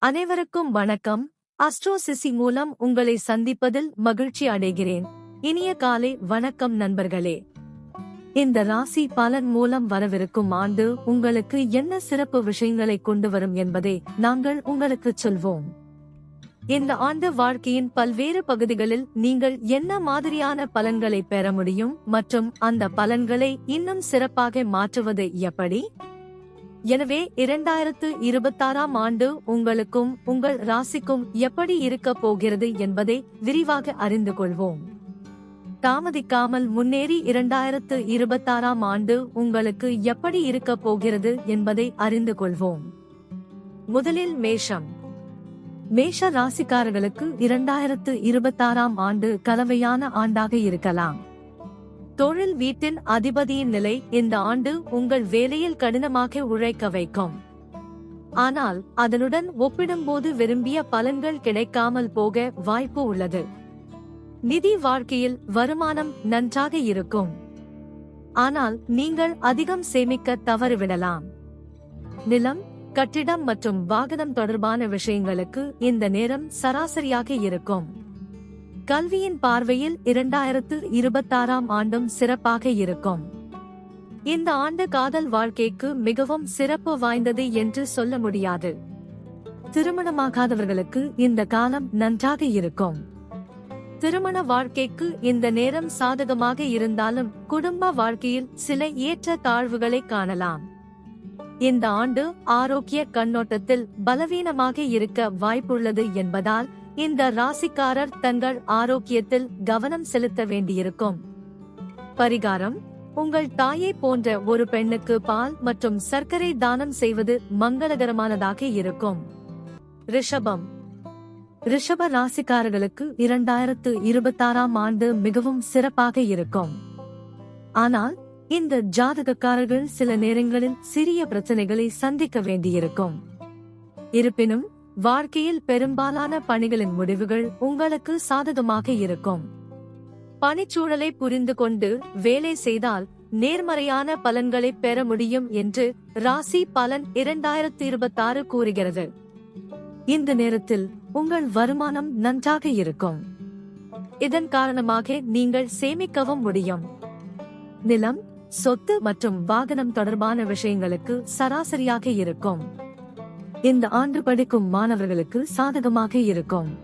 அனைவருக்கும் வணக்கம். அஸ்ட்ரோசிசி மூலம் உங்களை சந்திப்பதில் மகிழ்ச்சி அடைகிறேன். இனிய காலை வணக்கம் நண்பர்களே. இந்த ராசி பலன் மூலம் வரவிருக்கும் ஆண்டு உங்களுக்கு என்ன சிறப்பு விஷயங்களை கொண்டு வரும் என்பதை நாங்கள் உங்களுக்கு சொல்வோம். இந்த ஆண்டு வாழ்க்கையின் பல்வேறு பகுதிகளில் நீங்கள் என்ன மாதிரியான பலன்களை பெற முடியும் மற்றும் அந்த பலன்களை இன்னும் சிறப்பாக மாற்றுவது எப்படி? எனவே இரண்டாயிரத்து இருபத்தாறாம் ஆண்டு உங்களுக்கும் உங்கள் ராசிக்கும் எப்படி இருக்கப் போகிறது என்பதை விரிவாக அறிந்து கொள்வோம். தாமதிக்காமல் முன்னேறி இரண்டாயிரத்து இருபத்தாறாம் ஆண்டு உங்களுக்கு எப்படி இருக்க போகிறது என்பதை அறிந்து கொள்வோம். முதலில் மேஷம். மேஷ ராசிக்காரர்களுக்கு இரண்டாயிரத்து இருபத்தாறாம் ஆண்டு கலவையான ஆண்டாக இருக்கலாம். தொழில் வீட்டின் அதிபதியின் நிலை இந்த ஆண்டு உங்கள் வேலையில் கடினமாக உழைக்க வைக்கும். ஆனால் அதனுடன் ஒப்பிடும்போது விரும்பிய பலன்கள் கிடைக்காமல் போக வாய்ப்பு உள்ளது. நிதி வாழ்க்கையில் வருமானம் நன்றாக இருக்கும். ஆனால் நீங்கள் அதிகம் சேமிக்க தவறுவிடலாம். நிலம் கட்டிடம் மற்றும் வாகனம் தொடர்பான விஷயங்களுக்கு இந்த நேரம் சராசரியாக இருக்கும். கல்வியின் பார்வையில் இரண்டாயிரத்து இருபத்தாறாம் ஆண்டும் சிறப்பாக இருக்கும். இந்த ஆண்டு காதல் வாழ்க்கைக்கு மிகவும் சிறப்பு வாய்ந்தது என்று சொல்ல முடியாது. திருமணமாகாதவர்களுக்கு இந்த காலம் நன்றாக இருக்கும். திருமண வாழ்க்கைக்கு இந்த நேரம் சாதகமாக இருந்தாலும் குடும்ப வாழ்க்கையில் சில ஏற்ற தாழ்வுகளை காணலாம். இந்த ஆண்டு ஆரோக்கிய கண்ணோட்டத்தில் பலவீனமாக இருக்க வாய்ப்புள்ளது என்பதால் இந்த ராசிக்காரர் தங்கள் ஆரோக்கியத்தில் கவனம் செலுத்த வேண்டியிருக்கும். பரிகாரம் உங்கள் தாயை போன்ற ஒரு பெண்ணுக்கு பால் மற்றும் சர்க்கரை தானம் செய்வது மங்களகரமானதாக இருக்கும். ரிஷபம் ரிஷப ராசிக்காரர்களுக்கு இரண்டாயிரத்து இருபத்தாறாம் ஆண்டு மிகவும் சிறப்பாக இருக்கும். ஆனால் இந்த ஜாதகக்காரர்கள் சில நேரங்களில் சிறிய பிரச்சனைகளை சந்திக்க வேண்டியிருக்கும். இருப்பினும் வாழ்க்கையில் பெரும்பாலான பணிகளின் முடிவுகள் உங்களுக்கு சாதகமாக இருக்கும். பணிச்சூழலை புரிந்து கொண்டு வேலை செய்தால் நேர்மறையான பலன்களை பெற முடியும் என்று ராசி பலன் இரண்டாயிரத்தி இருபத்தாறு கூறுகிறது. இந்த நேரத்தில் உங்கள் வருமானம் நன்றாக இருக்கும். இதன் காரணமாக நீங்கள் சேமிக்கவும் முடியும். நிலம் சொத்து மற்றும் வாகனம் தொடர்பான விஷயங்களுக்கு சராசரியாக இருக்கும். இந்த ஆண்டு படிக்கும் மாணவர்களுக்கு சாதகமாக இருக்கும்.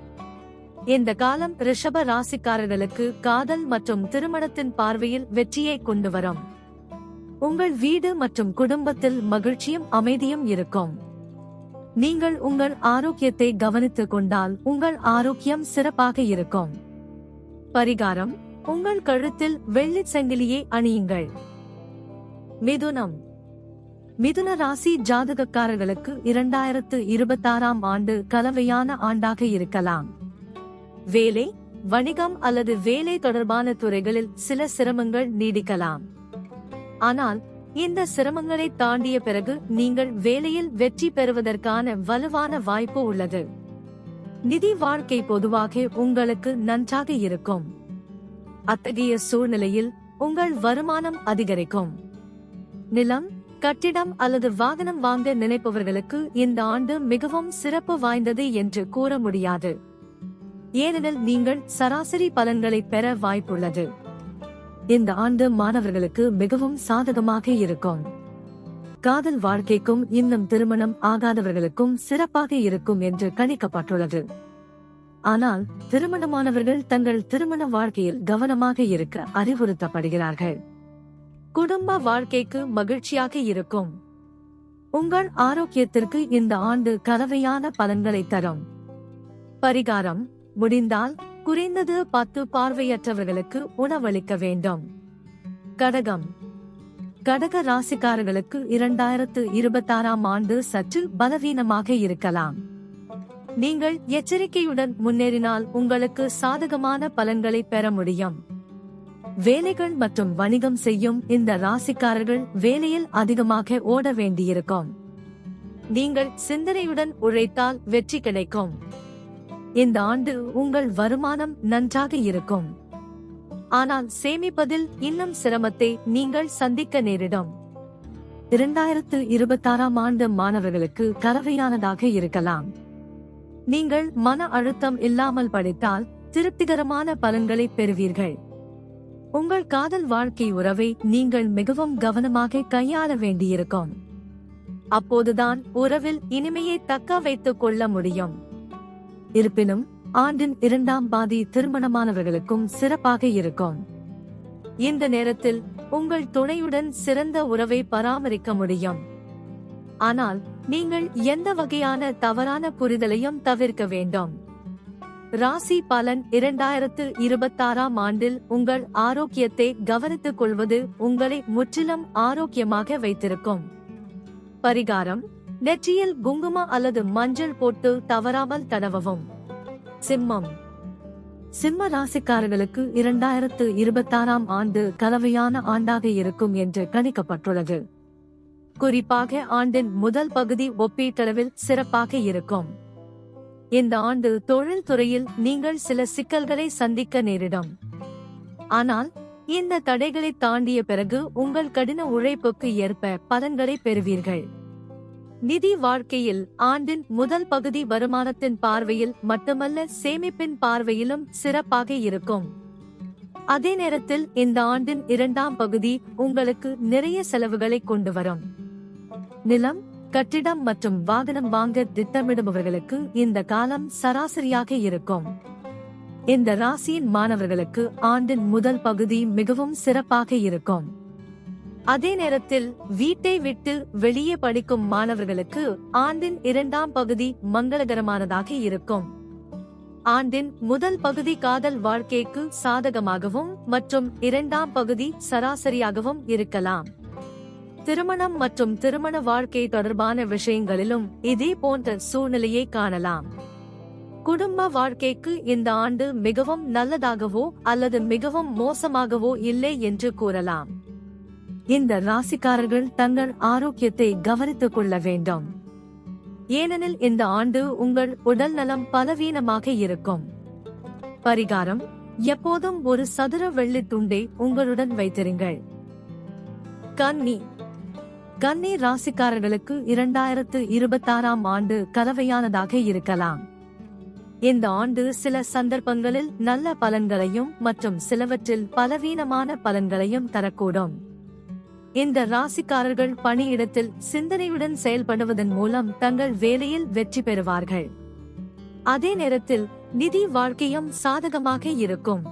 இந்த காலம் ரிஷப ராசிக்காரர்களுக்கு காதல் மற்றும் திருமணத்தின் பார்வையில் வெற்றியை கொண்டு வரும். உங்கள் வீடு மற்றும் குடும்பத்தில் மகிழ்ச்சியும் அமைதியும் இருக்கும். நீங்கள் உங்கள் ஆரோக்கியத்தை கவனித்துக் கொண்டால் உங்கள் ஆரோக்கியம் சிறப்பாக இருக்கும். பரிகாரம் உங்கள் கழுத்தில் வெள்ளிச் சங்கிலியை அணியுங்கள். மிதுனம் மிதுன ராசி ஜாதகக்காரர்களுக்கு இரண்டாயிரத்து இருபத்தாறாம் ஆண்டு கலவையான ஆண்டாக இருக்கலாம். வேலை வணிகம் அல்லது வேலை தொடர்பான துறைகளில் சில சிரமங்கள் நீடிக்கலாம். ஆனால் இந்த சிரமங்களை தாண்டிய பிறகு நீங்கள் வேலையில் வெற்றி பெறுவதற்கான வலுவான வாய்ப்பு உள்ளது. நிதி வாழ்க்கை பொதுவாக உங்களுக்கு நன்றாக இருக்கும். அத்தகைய சூழ்நிலையில் உங்கள் வருமானம் அதிகரிக்கும். நிலம் கட்டிடம் அல்லது வாகனம் வாங்க நினைப்பவர்களுக்கு இந்த ஆண்டு மிகவும் சிறப்பு வாய்ந்தது என்று கூற முடியாது. ஏனெனில் நீங்கள் சராசரி பலன்களை பெற வாய்ப்புள்ளது. இந்த ஆண்டு மாணவர்களுக்கு மிகவும் சாதகமாக இருக்கும். காதல் வாழ்க்கைக்கும் இன்னும் திருமணம் ஆகாதவர்களுக்கும் சிறப்பாக இருக்கும் என்று கணிக்கப்பட்டுள்ளது. ஆனால் திருமணமானவர்கள் தங்கள் திருமண வாழ்க்கையில் கவனமாக இருக்க அறிவுறுத்தப்படுகிறார்கள். குடும்ப வாழ்க்கைக்கு மகிழ்ச்சியாக இருக்கும். உங்கள் ஆரோக்கியத்திற்கு இந்த ஆண்டு கலவையான பலன்களை தரும். பரிகாரம் முடிந்தால் குறைந்தது பத்து பார்வையற்றவர்களுக்கு உணவளிக்க வேண்டும். கடகம். கடக ராசிக்காரர்களுக்கு இரண்டாயிரத்து இருபத்தாறாம் ஆண்டு சற்று பலவீனமாக இருக்கலாம். நீங்கள் எச்சரிக்கையுடன் முன்னேறினால் உங்களுக்கு சாதகமான பலன்களை பெற முடியும். வேலைகள் மற்றும் வணிகம் செய்யும் இந்த ராசிக்காரர்கள் வேலையில் அதிகமாக ஓட வேண்டியிருக்கும். நீங்கள் சிந்தனையுடன் உழைத்தால் வெற்றி கிடைக்கும். இந்த ஆண்டு உங்கள் வருமானம் நன்றாக இருக்கும். ஆனால் சேமிப்பதில் இன்னும் சிரமத்தை நீங்கள் சந்திக்க நேரிடும். இரண்டாயிரத்து இருபத்தாறாம் ஆண்டு மாணவர்களுக்கு கலவையானதாக இருக்கலாம். நீங்கள் மன அழுத்தம் இல்லாமல் படித்தால் திருப்திகரமான பலன்களை பெறுவீர்கள். உங்கள் காதல் வாழ்க்கை உறவை நீங்கள் மிகவும் கவனமாக கையாள வேண்டியிருக்கும். அப்போதுதான் உறவில் இனிமையை தக்க வைத்துக் கொள்ள முடியும். இருப்பினும் ஆண்டின் இரண்டாம் பாதி திருமணமானவர்களுக்கும் சிறப்பாக இருக்கும். இந்த நேரத்தில் உங்கள் துணையுடன் சிறந்த உறவை பராமரிக்க முடியும். ஆனால் நீங்கள் எந்த வகையான தவறான புரிதலையும் தவிர்க்க வேண்டும். ராசி பலன் இரண்டாயிரத்து இருபத்தாறாம் ஆண்டில் உங்கள் ஆரோக்கியத்தை கவனித்துக் கொள்வது உங்களை முற்றிலும் ஆரோக்கியமாக வைத்திருக்கும். பரிகாரம் நெற்றியில் குங்கும அல்லது மஞ்சள் போட்டு தவறாமல் தடவவும். சிம்மம். சிம்ம ராசிக்காரர்களுக்கு இரண்டாயிரத்து இருபத்தாறாம் ஆண்டு கலவையான ஆண்டாக இருக்கும் என்று கணிக்கப்பட்டுள்ளது. குறிப்பாக ஆண்டின் முதல் பகுதி ஒப்பீட்டளவில் சிறப்பாக இருக்கும். இந்த ஆண்டு தொழில்துறையில் நீங்கள் சில சிக்கல்களை சந்திக்க நேரிடும். ஆனால் இந்த தடைகளை தாண்டிய பிறகு உங்கள் கடின உழைப்புக்கு ஏற்ப பலன்களை பெறுவீர்கள். நிதி வாழ்க்கையில் ஆண்டின் முதல் பகுதி வருமானத்தின் பார்வையில் மட்டுமல்ல சேமிப்பின் பார்வையிலும் சிறப்பாக இருக்கும். அதே நேரத்தில் இந்த ஆண்டின் இரண்டாம் பகுதி உங்களுக்கு நிறைய செலவுகளை கொண்டு வரும். நிலம் கட்டிடம் மற்றும் வாகனம் வாங்க திட்டமிடுபவர்களுக்கு இந்த காலம் சராசரியாக இருக்கும். இந்த ராசியின் மாணவர்களுக்கு ஆண்டின் முதல் பகுதி மிகவும் சிறப்பாக இருக்கும். அதே நேரத்தில் வீட்டை விட்டு வெளியே படிக்கும் மாணவர்களுக்கு ஆண்டின் இரண்டாம் பகுதி மங்களகரமானதாக இருக்கும். ஆண்டின் முதல் பகுதி காதல் வாழ்க்கைக்கு சாதகமாகவும் மற்றும் இரண்டாம் பகுதி சராசரியாகவும் இருக்கலாம். திருமணம் மற்றும் திருமண வாழ்க்கை தொடர்பான விஷயங்களிலும் இதே போன்ற சூழ்நிலையை காணலாம். குடும்ப வாழ்க்கைக்கு இந்த ஆண்டு மிகவும் நல்லதாகவோ அல்லது மிகவும் மோசமாகவோ இல்லை என்று கூறலாம். இந்த ராசிக்காரர்கள் தங்கள் ஆரோக்கியத்தை கவனித்துக் கொள்ள வேண்டும். ஏனெனில் இந்த ஆண்டு உங்கள் உடல் நலம் பலவீனமாக இருக்கும். பரிகாரம் எப்போதும் ஒரு சதுர வெள்ளி துண்டை உங்களுடன் வைத்திருங்கள். கன்னி கன்னி ராசிக்காரர்களுக்கு இரண்டாயிரத்து இருபத்தாறாம் ஆண்டு கலவையானதாக இருக்கலாம். இந்த ஆண்டு சில சந்தர்ப்பங்களில் நல்ல பலன்களையும் மற்றும் சிலவற்றில் பலவீனமான பலன்களையும் தரக்கூடும். இந்த ராசிக்காரர்கள் பணியிடத்தில் சிந்தனையுடன் செயல்படுவதன் மூலம் தங்கள் வேலையில் வெற்றி பெறுவார்கள். அதே நேரத்தில் நிதி வாழ்க்கையும் சாதகமாக இருக்கும்.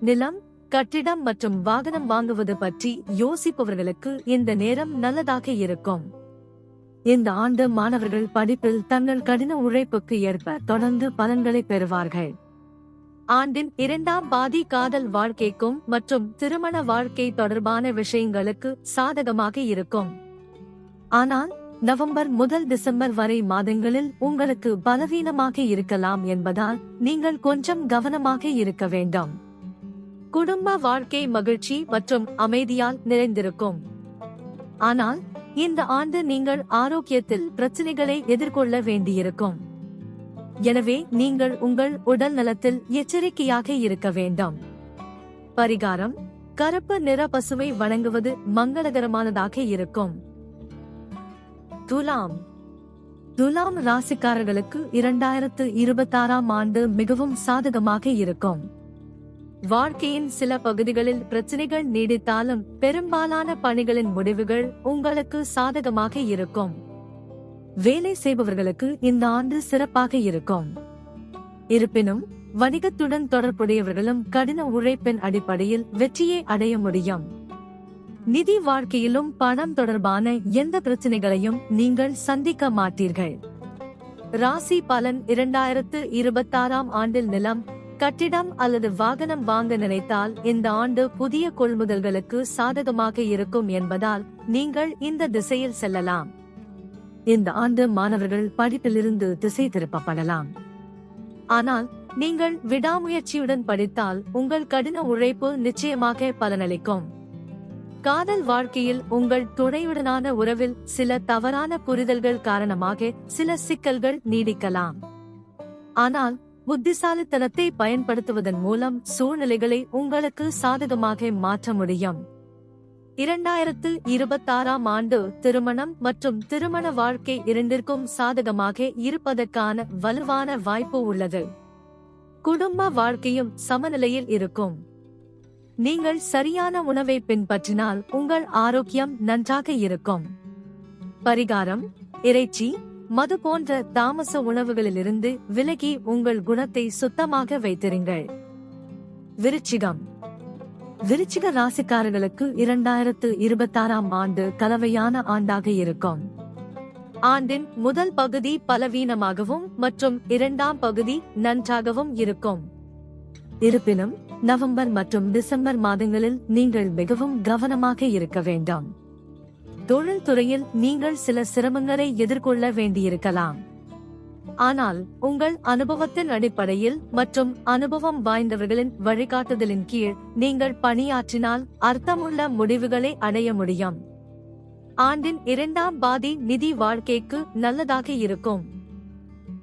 நிலம் கட்டிடம் மற்றும் வாகனம் வாங்குவது பற்றி யோசிப்பவர்களுக்கு இந்த நேரம் நல்லதாக இருக்கும். இந்த ஆண்டு மாணவர்கள் படிப்பில் தங்கள் கடின உழைப்புக்கு ஏற்ப தொடர்ந்து பலன்களை பெறுவார்கள். ஆண்டின் இரண்டாம் பாதி காதல் வாழ்க்கைக்கும் மற்றும் திருமண வாழ்க்கை தொடர்பான விஷயங்களுக்கு சாதகமாக இருக்கும். ஆனால் நவம்பர் முதல் டிசம்பர் வரை மாதங்களில் உங்களுக்கு பலவீனமாக இருக்கலாம் என்பதால் நீங்கள் கொஞ்சம் கவனமாக இருக்க வேண்டும். குடும்ப வாழ்க்கை மகிழ்ச்சி மற்றும் அமைதியால் நிறைந்திருக்கும். ஆனால் இந்த ஆண்டு நீங்கள் ஆரோக்கியத்தில் பிரச்சனைகளை எதிர்கொள்ள வேண்டியிருக்கும். எனவே நீங்கள் உங்கள் உடல் நலத்தில் எச்சரிக்கையாக இருக்க வேண்டும். பரிகாரம் கருப்பு நிற பசுவை வணங்குவது மங்களகரமானதாக இருக்கும். துலாம் துலாம் ராசிக்காரர்களுக்கு இரண்டாயிரத்து இருபத்தாறாம் ஆண்டு மிகவும் சாதகமாக இருக்கும். வாழ்க்கையின் சில பகுதிகளில் பிரச்சனைகள் நீடித்தாலும் பெரும்பாலான பணிகளின் முடிவுகள் உங்களுக்கு சாதகமாக இருக்கும். வேலை செய்பவர்களுக்கு இந்த ஆண்டு சிறப்பாக இருக்கும். இருப்பினும் வணிகத்துடன் தொடர்புடையவர்களும் கடின உழைப்பின் அடிப்படையில் வெற்றியை அடைய முடியும். நிதி வாழ்க்கையிலும் பணம் தொடர்பான எந்த பிரச்சனைகளையும் நீங்கள் சந்திக்க மாட்டீர்கள். ராசி பலன் இரண்டாயிரத்து இருபத்தாறாம் ஆண்டில் நிலம் கட்டிடம் அல்லது வாகனம் வாங்க நினைத்தால் இந்த ஆண்டு புதிய கொள்முதல்களுக்கு சாதகமாக இருக்கும் என்பதால் நீங்கள் இந்த திசையில் செல்லலாம். இந்த ஆண்டு மாணவர்கள் படிப்பிலிருந்து திசை திருப்பப்படலாம். ஆனால் நீங்கள் விடாமுயற்சியுடன் படித்தால் உங்கள் கடின உழைப்பு நிச்சயமாக பலனளிக்கும். காதல் வாழ்க்கையில் உங்கள் துணையுடனான உறவில் சில தவறான புரிதல்கள் காரணமாக சில சிக்கல்கள் நீடிக்கலாம். ஆனால் புத்திசாலித்தனத்தை பயன்படுத்துவதன் மூலம் சூழ்நிலைகளை உங்களுக்கு சாதகமாக மாற்ற முடியும். இரண்டாயிரத்து இருபத்தாறாம் ஆண்டு திருமணம் மற்றும் திருமண வாழ்க்கை இரண்டிற்கும் சாதகமாக இருப்பதற்கான வலுவான வாய்ப்பு உள்ளது. குடும்ப வாழ்க்கையும் சமநிலையில் இருக்கும். நீங்கள் சரியான உணவை பின்பற்றினால் உங்கள் ஆரோக்கியம் நன்றாக இருக்கும். பரிகாரம் இறைச்சி மது போன்ற தாமச உணவுகளிலிருந்து விலகி உங்கள் குணத்தை சுத்தமாக வைத்திருங்கள். விருச்சிகம். விருச்சிக ராசிக்காரர்களுக்கு இரண்டாயிரத்து இருபத்தாறாம் ஆண்டு கலவையான ஆண்டாக இருக்கும். ஆண்டின் முதல் பகுதி பலவீனமாகவும் மற்றும் இரண்டாம் பகுதி நன்றாகவும் இருக்கும். இருப்பினும் நவம்பர் மற்றும் டிசம்பர் மாதங்களில் நீங்கள் மிகவும் கவனமாக இருக்க வேண்டாம். தொழில்துறையில் நீங்கள் சில சிரமங்களை எதிர்கொள்ள வேண்டியிருக்கலாம். ஆனால் உங்கள் அனுபவத்தின் அடிப்படையில் மற்றும் அனுபவம் வாய்ந்தவர்களின் வழிகாட்டுதலின் கீழ் நீங்கள் பணியாற்றினால் அர்த்தமுள்ள முடிவுகளை அடைய முடியும். ஆண்டின் இரண்டாம் பாதி நிதி வாழ்க்கைக்கு நல்லதாக இருக்கும்.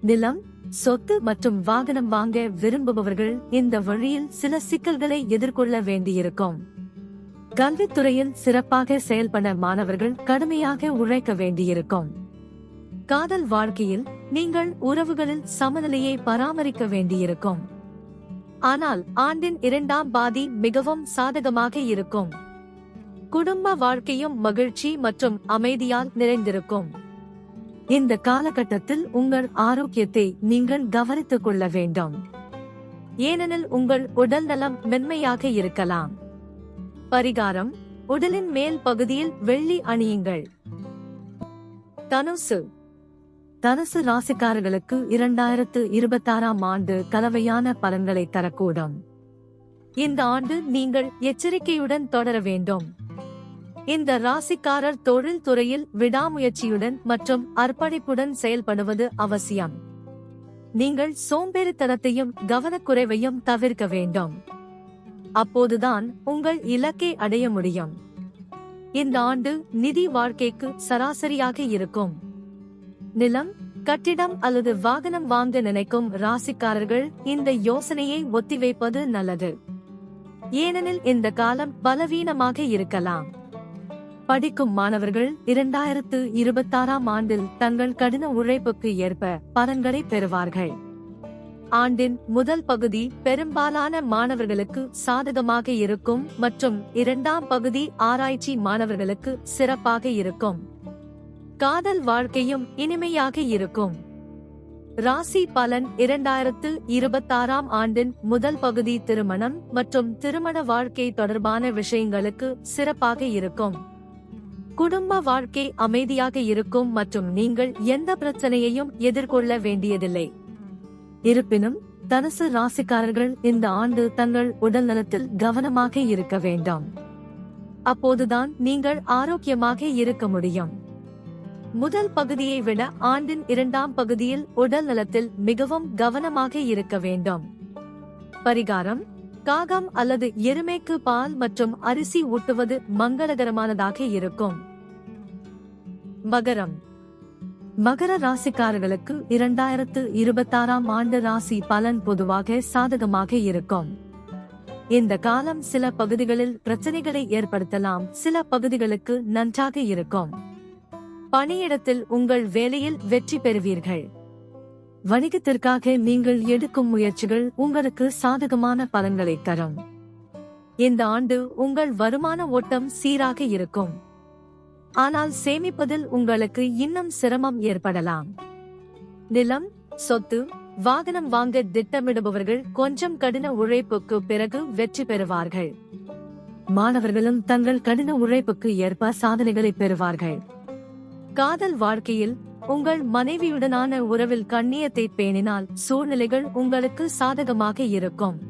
நிலம் சொத்து மற்றும் வாகனம் வாங்க விரும்புபவர்கள் இந்த வழியில் சில சிக்கல்களை எதிர்கொள்ள வேண்டியிருக்கும். கல்வித்துறையில் சிறப்பாக செயல்பட மாணவர்கள் கடுமையாக உழைக்க வேண்டியிருக்கும். காதல் வாழ்க்கையில் நீங்கள் உறவுகளில் சமநிலையை பராமரிக்க வேண்டியிருக்கும். ஆனால் ஆண்டின் இரண்டாம் பாதி மிகவும் சாதகமாக இருக்கும். குடும்ப வாழ்க்கையும் மகிழ்ச்சி மற்றும் அமைதியால் நிறைந்திருக்கும். இந்த காலகட்டத்தில் உங்கள் ஆரோக்கியத்தை நீங்கள் கவனித்துக் கொள்ள வேண்டும். ஏனெனில் உங்கள் உடல் நலம் மென்மையாக இருக்கலாம். பரிகாரம் உடலின் மேல் பகுதியில் வெள்ளி அணியுங்கள். தனுசு. தனுசு ராசிக்காரர்களுக்கு இரண்டாயிரத்து இருபத்தாறாம் ஆண்டு கலவையான பலன்களை தரக்கூடும். இந்த ஆண்டு நீங்கள் எச்சரிக்கையுடன் தொடர வேண்டும். இந்த ராசிக்காரர் தொழில் துறையில் விடாமுயற்சியுடன் மற்றும் அர்ப்பணிப்புடன் செயல்படுவது அவசியம். நீங்கள் சோம்பேறித்தனத்தையும் கவனக்குறைவையும் தவிர்க்க வேண்டும். அப்போதுதான் உங்கள் இலக்கை அடைய முடியும். இந்த ஆண்டு நிதி வாழ்க்கைக்கு சராசரியாக இருக்கும். நிலம் கட்டிடம் அல்லது வாகனம் வாங்க நினைக்கும் ராசிக்காரர்கள் இந்த யோசனையை ஒத்திவைப்பது நல்லது. ஏனெனில் இந்த காலம் பலவீனமாக இருக்கலாம். படிக்கும் மாணவர்கள் இரண்டாயிரத்து இருபத்தாறாம் ஆண்டில் தங்கள் கடின உழைப்புக்கு ஏற்ப பலன்களை பெறுவார்கள். ஆண்டின் முதல் பகுதி பெரும்பாலான மாணவர்களுக்கு சாதகமாக இருக்கும் மற்றும் இரண்டாம் பகுதி ஆராய்ச்சி மாணவர்களுக்கு சிறப்பாக இருக்கும். காதல் வாழ்க்கையும் இனிமையாக இருக்கும். ராசி பலன் இரண்டாயிரத்து இருபத்தாறாம் ஆண்டின் முதல் பகுதி திருமணம் மற்றும் திருமண வாழ்க்கை தொடர்பான விஷயங்களுக்கு சிறப்பாக இருக்கும். குடும்ப வாழ்க்கை அமைதியாக இருக்கும் மற்றும் நீங்கள் எந்த பிரச்சனையையும் எதிர்கொள்ள வேண்டியதில்லை. இருப்பினும் தனுசு ராசிக்காரர்கள் இந்த ஆண்டு தங்கள் உடல் நலத்தில் கவனமாக இருக்க வேண்டாம். அப்போதுதான் நீங்கள் ஆரோக்கியமாக இருக்க முடியும். முதல் பகுதியை விட ஆண்டின் இரண்டாம் பகுதியில் உடல் நலத்தில் மிகவும் கவனமாக இருக்க வேண்டும். பரிகாரம் காகம் அல்லது எருமைக்கு பால் மற்றும் அரிசி ஊட்டுவது மங்களகரமானதாக இருக்கும். மகரம் மகர ராசிக்காரர்களுக்கு இரண்டாயிரத்து இருபத்தாறாம் ஆண்டு ராசி பலன் பொதுவாக சாதகமாக இருக்கும். இந்த காலம் சில பகுதிகளில் பிரச்சனைகளை ஏற்படுத்தலாம் சில பகுதிகளுக்கு நன்றாக இருக்கும். பணியிடத்தில் உங்கள் வேலையில் வெற்றி பெறுவீர்கள். வணிகத்திற்காக நீங்கள் எடுக்கும் முயற்சிகள் உங்களுக்கு சாதகமான பலன்களை தரும். இந்த ஆண்டு உங்கள் வருமான ஓட்டம் சீராக இருக்கும். ஆனால் சேமிப்பதில் உங்களுக்கு இன்னும் சிரமம் ஏற்படலாம். நிலம் சொத்து வாகனம் வாங்க திட்டமிடுபவர்கள் கொஞ்சம் கடின உழைப்புக்கு பிறகு வெற்றி பெறுவார்கள். மாணவர்களும் தங்கள் கடின உழைப்புக்கு ஏற்ப சாதனைகளை பெறுவார்கள். காதல் வாழ்க்கையில் உங்கள் மனைவியுடனான உறவில் கண்ணியத்தை பேணினால் சூழ்நிலைகள் உங்களுக்கு சாதகமாக இருக்கும்.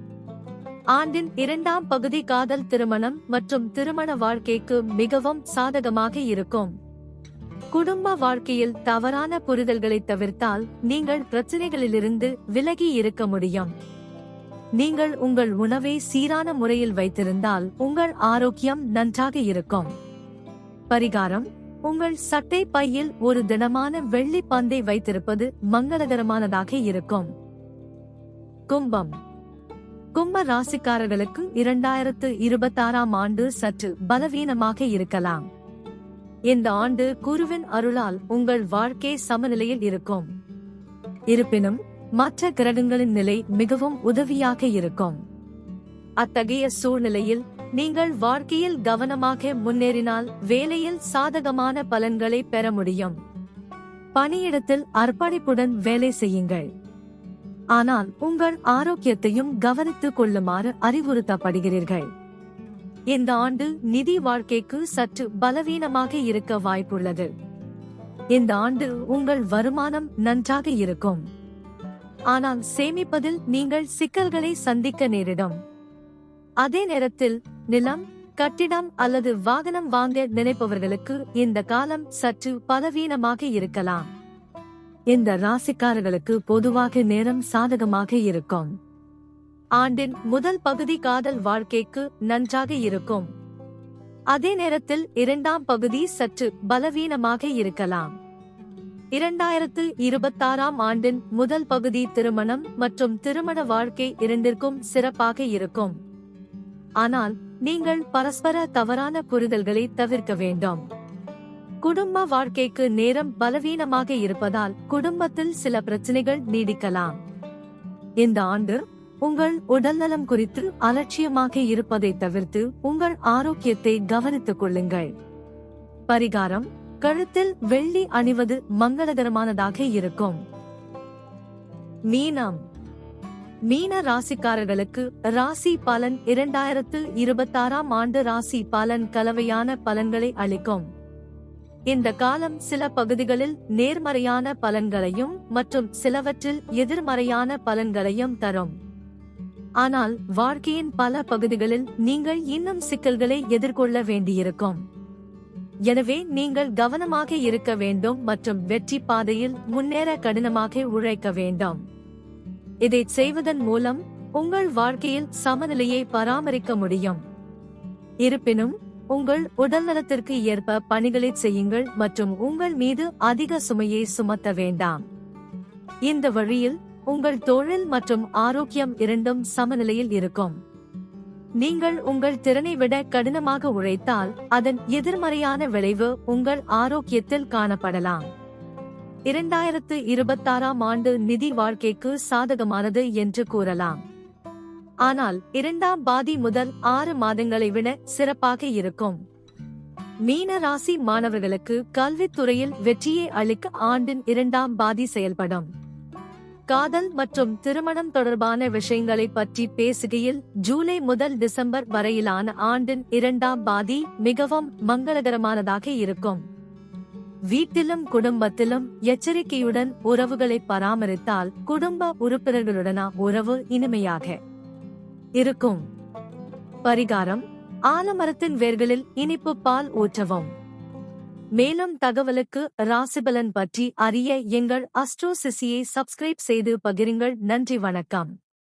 ஆண்டின் இரண்டாம் பகுதி காதல் திருமணம் மற்றும் திருமண வாழ்க்கைக்கு மிகவும் சாதகமாக இருக்கும். குடும்ப வாழ்க்கையில் தவறான புரிதல்களை தவிர்த்தால் நீங்கள் பிரச்சனைகளிலிருந்து விலகி இருக்க முடியும். நீங்கள் உங்கள் உணவை சீரான முறையில் வைத்திருந்தால் உங்கள் ஆரோக்கியம் நன்றாக இருக்கும். பரிகாரம் உங்கள் சட்டை பையில் ஒரு திடமான வெள்ளி பந்தை வைத்திருப்பது மங்களகரமானதாக இருக்கும். கும்பம் கும்ப ராசிக்காரர்களுக்கு இரண்டாயிரத்து இருபத்தாறாம் ஆண்டு சற்று பலவீனமாக இருக்கலாம். இந்த ஆண்டு குருவின் அருளால் உங்கள் வாழ்க்கை சமநிலையில் இருக்கும். இருப்பினும் மற்ற கிரகங்களின் நிலை மிகவும் உதவியாக இருக்கும். அத்தகைய சூழ்நிலையில் நீங்கள் வாழ்க்கையில் கவனமாக முன்னேறினால் வேலையில் சாதகமான பலன்களை பெற முடியும். பணியிடத்தில் அர்ப்பணிப்புடன் வேலை செய்யுங்கள். ஆனால் உங்கள் ஆரோக்கியத்தையும் கவனித்துக் கொள்ளுமாறு அறிவுறுத்தப்படுகிறீர்கள். இந்த ஆண்டு நிதி வாழ்க்கைக்கு சற்று பலவீனமாக இருக்க வாய்ப்புள்ளது. இந்த ஆண்டு உங்கள் வருமானம் நன்றாக இருக்கும். ஆனால் சேமிப்பதில் நீங்கள் சிக்கல்களை சந்திக்க நேரிடும். அதே நேரத்தில் நிலம் கட்டிடம் அல்லது வாகனம் வாங்க நினைப்பவர்களுக்கு இந்த காலம் சற்று பலவீனமாக இருக்கலாம். இந்த ராசிக்காரர்களுக்கு பொதுவாக நேரம் சாதகமாக இருக்கும். ஆண்டின் முதல் பகுதி காதல் வாழ்க்கைக்கு நன்றாக இருக்கும். அதே நேரத்தில் இரண்டாம் பகுதி சற்று பலவீனமாக இருக்கலாம். இரண்டாயிரத்து இருபத்தாறாம் ஆண்டின் முதல் பகுதி திருமணம் மற்றும் திருமண வாழ்க்கை இரண்டிற்கும் சிறப்பாக இருக்கும். ஆனால் நீங்கள் பரஸ்பர தவறான புரிதல்களை தவிர்க்க வேண்டும். குடும்ப வாழ்க்கைக்கு நேரம் பலவீனமாக இருப்பதால் குடும்பத்தில் சில பிரச்சனைகள் நீடிக்கலாம். இந்த ஆண்டு உங்கள் உடல்நலம் குறித்து அலட்சியமாக இருப்பதை தவிர்த்து உங்கள் ஆரோக்கியத்தை கவனித்துக் கொள்ளுங்கள். பரிகாரம் கழுத்தில் வெள்ளி அணிவது மங்களகரமானதாக இருக்கும். மீனம். மீன ராசிக்காரர்களுக்கு ராசி பலன் இரண்டாயிரத்து இருபத்தாறாம் ஆண்டு ராசி பலன் கலவையான பலன்களை அளிக்கும். இந்த காலம் சில பகுதிகளில் நேர்மறையான பலன்களையும் மற்றும் சிலவற்றில் எதிர்மறையான பலன்களையும் தரும். ஆனால் வாழ்க்கையின் பல பகுதிகளில் நீங்கள் இன்னும் சிக்கல்களை எதிர்கொள்ள வேண்டியிருக்கும். எனவே நீங்கள் கவனமாக இருக்க வேண்டும் மற்றும் வெற்றி பாதையில் முன்னேற கடினமாக உழைக்க வேண்டும். இதை செய்வதன் மூலம் உங்கள் வாழ்க்கையில் சமநிலையை பராமரிக்க முடியும். இருப்பினும் உங்கள் உடல்நலத்திற்கு ஏற்ப பணிகளை செய்யுங்கள் மற்றும் உங்கள் மீது அதிக சுமையை சுமத்த வேண்டாம். இந்த வழியில் உங்கள் தொழில் மற்றும் ஆரோக்கியம் இரண்டும் சமநிலையில் இருக்கும். நீங்கள் உங்கள் திறனை விட கடினமாக உழைத்தால் அதன் எதிர்மறையான விளைவு உங்கள் ஆரோக்கியத்தில் காணப்படலாம். இரண்டாயிரத்து இருபத்தாறாம் ஆண்டு நிதி வாழ்க்கைக்கு சாதகமானது என்று கூறலாம். ஆனால் இரண்டாம் பாதி முதல் ஆறு மாதங்களை விட சிறப்பாக இருக்கும். மீன ராசி மாணவர்களுக்கு கல்வித்துறையில் வெற்றியை அளிக்க ஆண்டின் இரண்டாம் பாதி செயல்படும். காதல் மற்றும் திருமணம் தொடர்பான விஷயங்களை பற்றி பேசுகையில் ஜூலை முதல் டிசம்பர் வரையிலான ஆண்டின் இரண்டாம் பாதி மிகவும் மங்களகரமானதாக இருக்கும். வீட்டிலும் குடும்பத்திலும் எச்சரிக்கையுடன் உறவுகளை பராமரித்தால் குடும்ப உறுப்பினர்களுடனா உறவு இனிமையாக. இருக்கும். பரிகாரம் ஆலமரத்தின் வேர்களில் இனிப்பு பால் ஊற்றவும். மேலும் தகவலுக்கு ராசிபலன் பற்றி அறிய எங்கள் அஸ்ட்ரோசிசியை சப்ஸ்கிரைப் செய்து பகிருங்கள். நன்றி வணக்கம்.